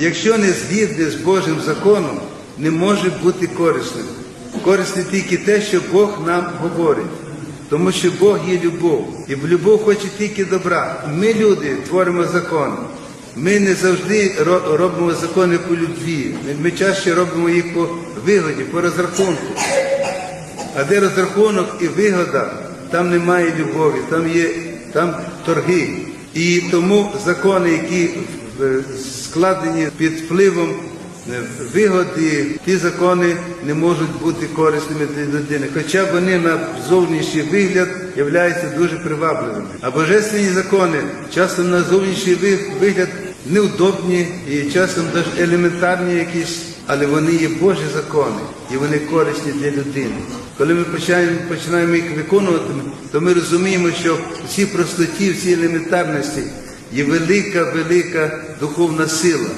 Якщо не згідне з Божим законом, не може бути корисним. Корисне тільки те, що Бог нам говорить. Тому що Бог є любов, і в любов хоче тільки добра. Ми, люди, творимо закони. Ми не завжди робимо закони по любві. Ми- чаще робимо їх по вигоді, по розрахунку. А де розрахунок і вигода, там немає любові, там є там торги. І тому закони, які складені під впливом е, вигоди, ті закони не можуть бути корисними для людини. Хоча вони на зовнішній вигляд являються дуже привабливими. А божественні закони часом на зовнішній вигляд неудобні і часом навіть елементарні якісь, але вони є Божі закони і вони корисні для людини. Коли ми починаємо, починаємо їх виконувати, то ми розуміємо, що всі простоті, всі елементарності є велика, велика духовна сила.